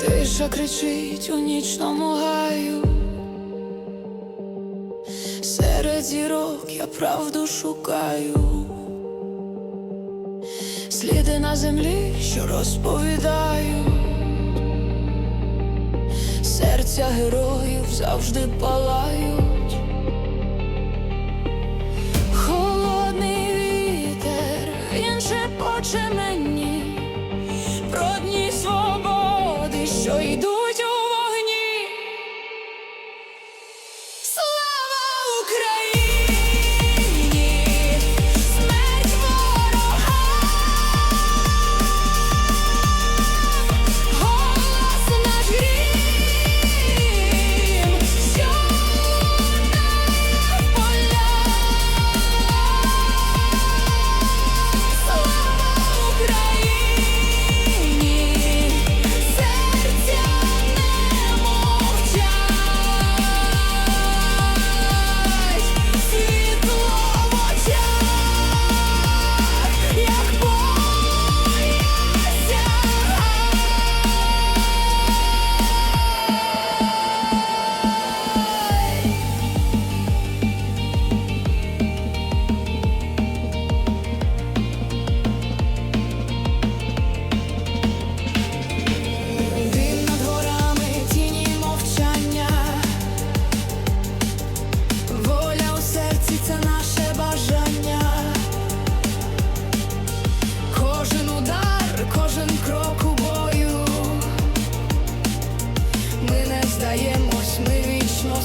Тиша кричить у нічному гаю. Серед зірок я правду шукаю. Сліди на землі, що розповідають. Серця героїв завжди палають. Холодний вітер, він шепоче мені. Здаємось, ми вічно.